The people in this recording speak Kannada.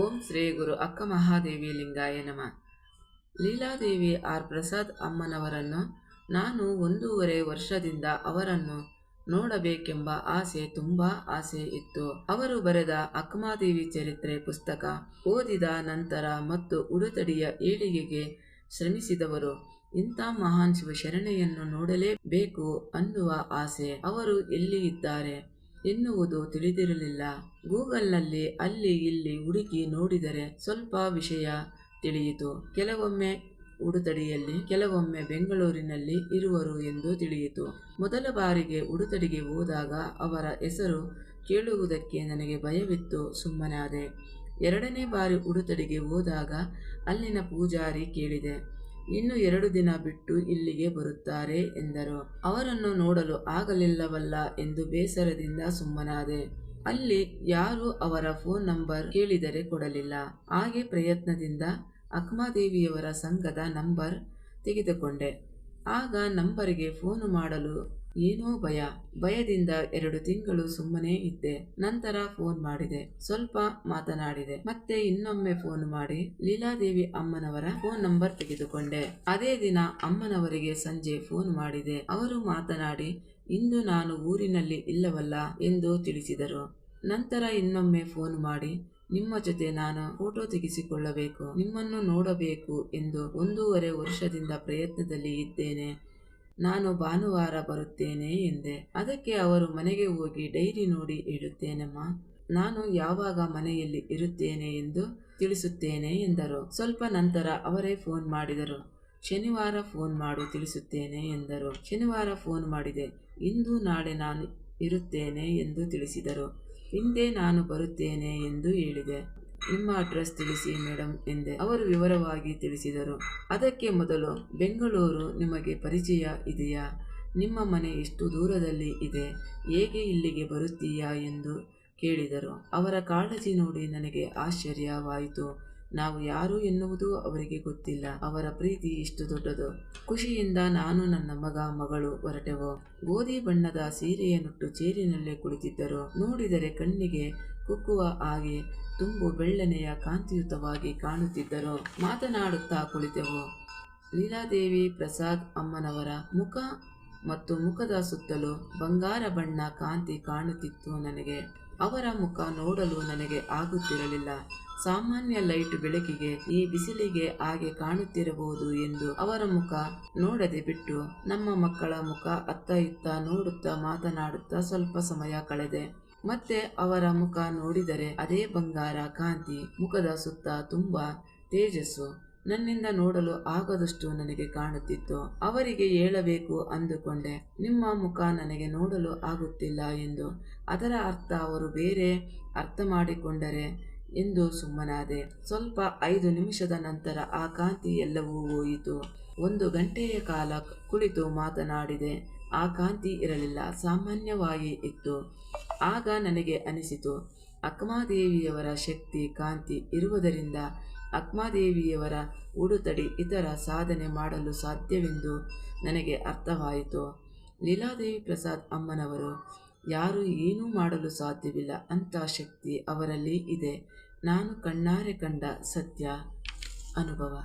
ಓಂ ಶ್ರೀ ಗುರು ಅಕ್ಕ ಮಹಾದೇವಿ ಲಿಂಗಾಯ ನಮ. ಲೀಲಾದೇವಿ ಆರ್ ಪ್ರಸಾದ್ ಅಮ್ಮನವರನ್ನು ನಾನು ಒಂದೂವರೆ ವರ್ಷದಿಂದ ಅವರನ್ನು ನೋಡಬೇಕೆಂಬ ಆಸೆ ತುಂಬಾ ಆಸೆ ಇತ್ತು. ಅವರು ಬರೆದ ಅಕ್ಕಮಾದೇವಿ ಚರಿತ್ರೆ ಪುಸ್ತಕ ಓದಿದ ನಂತರ ಮತ್ತು ಉಡುತಡಿಯ ಏಳಿಗೆಗೆ ಶ್ರಮಿಸಿದವರು ಇಂಥ ಮಹಾನ್ ಶಿವಶರಣೆಯನ್ನು ನೋಡಲೇಬೇಕು ಅನ್ನುವ ಆಸೆ ಅವರು ಎಲ್ಲಿ ಇದ್ದಾರೆ? ಎನ್ನುವುದು ತಿಳಿದಿರಲಿಲ್ಲ. ಗೂಗಲ್ನಲ್ಲಿ ಅಲ್ಲಿ ಇಲ್ಲಿ ಹುಡುಕಿ ನೋಡಿದರೆ ಸ್ವಲ್ಪ ವಿಷಯ ತಿಳಿಯಿತು. ಕೆಲವೊಮ್ಮೆ ಉಡುತಡಿಯಲ್ಲಿ, ಕೆಲವೊಮ್ಮೆ ಬೆಂಗಳೂರಿನಲ್ಲಿ ಇರುವರು ಎಂದು ತಿಳಿಯಿತು. ಮೊದಲ ಬಾರಿಗೆ ಉಡುತಡಿಗೆ ಹೋದಾಗ ಅವರ ಹೆಸರು ಕೇಳುವುದಕ್ಕೆ ನನಗೆ ಭಯವಿತ್ತು, ಸುಮ್ಮನಾದೆ. ಎರಡನೇ ಬಾರಿ ಉಡುತಡಿಗೆ ಹೋದಾಗ ಅಲ್ಲಿನ ಪೂಜಾರಿ ಕೇಳಿದೆ ಇನ್ನು ಎರಡು ದಿನ ಬಿಟ್ಟು ಇಲ್ಲಿಗೆ ಬರುತ್ತಾರೆ ಎಂದರು. ಅವರನ್ನು ನೋಡಲು ಆಗಲಿಲ್ಲವಲ್ಲ ಎಂದು ಬೇಸರದಿಂದ ಸುಮ್ಮನಾದೆ. ಅಲ್ಲಿ ಯಾರು ಅವರ ಫೋನ್ ನಂಬರ್ ಕೇಳಿದರೆ ಕೊಡಲಿಲ್ಲ. ಹಾಗೆ ಪ್ರಯತ್ನದಿಂದ ಅಕ್ಮಾದೇವಿಯವರ ಸಂಘದ ನಂಬರ್ ತೆಗೆದುಕೊಂಡೆ. ಆಗ ನಂಬರಿಗೆ ಫೋನು ಮಾಡಲು ಏನೋ ಭಯ. ಭಯದಿಂದ ಎರಡು ತಿಂಗಳು ಸುಮ್ಮನೆ ಇದ್ದೆ. ನಂತರ ಫೋನ್ ಮಾಡಿದೆ. ಸ್ವಲ್ಪ ಮಾತನಾಡಿದೆ. ಮತ್ತೆ ಇನ್ನೊಮ್ಮೆ ಫೋನ್ ಮಾಡಿ ಲೀಲಾದೇವಿ ಅಮ್ಮನವರ ಫೋನ್ ನಂಬರ್ ತೆಗೆದುಕೊಂಡೆ. ಅದೇ ದಿನ ಅಮ್ಮನವರಿಗೆ ಸಂಜೆ ಫೋನ್ ಮಾಡಿದೆ. ಅವರು ಮಾತನಾಡಿ, ಇಂದು ನಾನು ಊರಿನಲ್ಲಿ ಇಲ್ಲವಲ್ಲ ಎಂದು ತಿಳಿಸಿದರು. ನಂತರ ಇನ್ನೊಮ್ಮೆ ಫೋನ್ ಮಾಡಿ, ನಿಮ್ಮ ಜೊತೆ ನಾನು ಫೋಟೋ ತೆಗೆಸಿಕೊಳ್ಳಬೇಕು. ನಿಮ್ಮನ್ನು ನೋಡಬೇಕು ಎಂದು ಒಂದೂವರೆ ವರ್ಷದಿಂದ ಪ್ರಯತ್ನದಲ್ಲಿ ಇದ್ದೇನೆ. ನಾನು ಭಾನುವಾರ ಬರುತ್ತೇನೆ ಎಂದೆ. ಅದಕ್ಕೆ ಅವರು ಮನೆಗೆ ಹೋಗಿ ಡೈರಿ ನೋಡಿ ಇಡುತ್ತೇನಮ್ಮ? ನಾನು ಯಾವಾಗ ಮನೆಯಲ್ಲಿ ಇರುತ್ತೇನೆ ಎಂದು ತಿಳಿಸುತ್ತೇನೆ ಎಂದರು. ಸ್ವಲ್ಪ ನಂತರ ಅವರೇ ಫೋನ್ ಮಾಡಿದರು. ಶನಿವಾರ ಫೋನ್ ಮಾಡು ತಿಳಿಸುತ್ತೇನೆ ಎಂದರು. ಶನಿವಾರ ಫೋನ್ ಮಾಡಿದೆ. ಇಂದು ನಾಳೆ ನಾನು ಇರುತ್ತೇನೆ ಎಂದು ತಿಳಿಸಿದರು. ಹಿಂದೆ ನಾನು ಬರುತ್ತೇನೆ ಎಂದು ಹೇಳಿದೆ. ನಿಮ್ಮ ಅಡ್ರೆಸ್ ತಿಳಿಸಿ ಮೇಡಮ್ ಎಂದೆ ಅವರು ವಿವರವಾಗಿ ತಿಳಿಸಿದರು. ಅದಕ್ಕೆ ಮೊದಲು, ಬೆಂಗಳೂರು ನಿಮಗೆ ಪರಿಚಯ ಇದೆಯಾ? ನಿಮ್ಮ ಮನೆ ಎಷ್ಟು ದೂರದಲ್ಲಿ ಇದೆ? ಹೇಗೆ ಇಲ್ಲಿಗೆ ಬರುತ್ತೀಯಾ ಎಂದು ಕೇಳಿದರು. ಅವರ ಕಾಳಜಿ ನೋಡಿ ನನಗೆ ಆಶ್ಚರ್ಯವಾಯಿತು. ನಾವು ಯಾರು ಎನ್ನುವುದು ಅವರಿಗೆ ಗೊತ್ತಿಲ್ಲ. ಅವರ ಪ್ರೀತಿ ಇಷ್ಟು ದೊಡ್ಡದು. ಖುಷಿಯಿಂದ ನಾನು ನನ್ನ ಮಗ, ಮಗಳು ಹೊರಟೆವು. ಗೋಧಿ ಬಣ್ಣದ ಸೀರೆಯನ್ನುಟ್ಟು ಚೇರಿನಲ್ಲೇ ಕುಳಿತಿದ್ದರು. ನೋಡಿದರೆ ಕಣ್ಣಿಗೆ ಕುಕ್ಕುವ ಹಾಗೆ ತುಂಬು ಬೆಳ್ಳನೆಯ ಕಾಂತಿಯುತವಾಗಿ ಕಾಣುತ್ತಿದ್ದರು. ಮಾತನಾಡುತ್ತಾ ಕುಳಿತೆವು. ಲೀಲಾದೇವಿ ಪ್ರಸಾದ್ ಅಮ್ಮನವರ ಮುಖ ಮತ್ತು ಮುಖದ ಸುತ್ತಲೂ ಬಂಗಾರ ಬಣ್ಣ ಕಾಂತಿ ಕಾಣುತ್ತಿತ್ತು ನನಗೆ. ಅವರ ಮುಖ ನೋಡಲು ನನಗೆ ಆಗುತ್ತಿರಲಿಲ್ಲ. ಸಾಮಾನ್ಯ ಲೈಟ್ ಬೆಳಕಿಗೆ ಈ ಬಿಸಿಲಿಗೆ ಹಾಗೆ ಕಾಣುತ್ತಿರಬಹುದು ಎಂದು ಅವರ ಮುಖ ನೋಡದೆ ಬಿಟ್ಟು ನಮ್ಮ ಮಕ್ಕಳ ಮುಖ ಅತ್ತ ಇತ್ತ ನೋಡುತ್ತಾ ಮಾತನಾಡುತ್ತಾ ಸ್ವಲ್ಪ ಸಮಯ ಕಳೆದೆ. ಮತ್ತೆ ಅವರ ಮುಖ ನೋಡಿದರೆ ಅದೇ ಬಂಗಾರ, ಕಾಂತಿ, ಮುಖದ ಸುತ್ತ ತುಂಬಾ ತೇಜಸ್ಸು. ನನ್ನಿಂದ ನೋಡಲು ಆಗದಷ್ಟು ನನಗೆ ಕಾಣುತ್ತಿತ್ತು. ಅವರಿಗೆ ಹೇಳಬೇಕು ಅಂದುಕೊಂಡೆ. ನಿಮ್ಮ ಮುಖ ನನಗೆ ನೋಡಲು ಆಗುತ್ತಿಲ್ಲ ಎಂದು. ಅದರ ಅರ್ಥ ಅವರು ಬೇರೆ ಅರ್ಥ ಮಾಡಿಕೊಂಡರೆ ಎಂದು ಸುಮ್ಮನಾದೆ. ಸ್ವಲ್ಪ ಐದು ನಿಮಿಷದ ನಂತರ ಆ ಕಾಂತಿ ಎಲ್ಲವೂ ಹೋಯಿತು. ಒಂದು ಗಂಟೆಯ ಕಾಲ ಕುಳಿತು ಮಾತನಾಡಿದೆ. ಆ ಕಾಂತಿ ಇರಲಿಲ್ಲ, ಸಾಮಾನ್ಯವಾಗಿ ಇತ್ತು. ಆಗ ನನಗೆ ಅನಿಸಿತು ಅಕ್ಮಾದೇವಿಯವರ ಶಕ್ತಿ ಕಾಂತಿ ಇರುವುದರಿಂದ ಅಕ್ಮಾದೇವಿಯವರ ಉಡುತಡಿ ಇತರ ಸಾಧನೆ ಮಾಡಲು ಸಾಧ್ಯವೆಂದು ನನಗೆ ಅರ್ಥವಾಯಿತು. ಲೀಲಾದೇವಿ ಪ್ರಸಾದ್ ಅಮ್ಮನವರು, ಯಾರು ಏನೂ ಮಾಡಲು ಸಾಧ್ಯವಿಲ್ಲ. ಅಂಥ ಶಕ್ತಿ ಅವರಲ್ಲಿ ಇದೆ. ನಾನು ಕಣ್ಣಾರೆ ಕಂಡ ಸತ್ಯ ಅನುಭವ.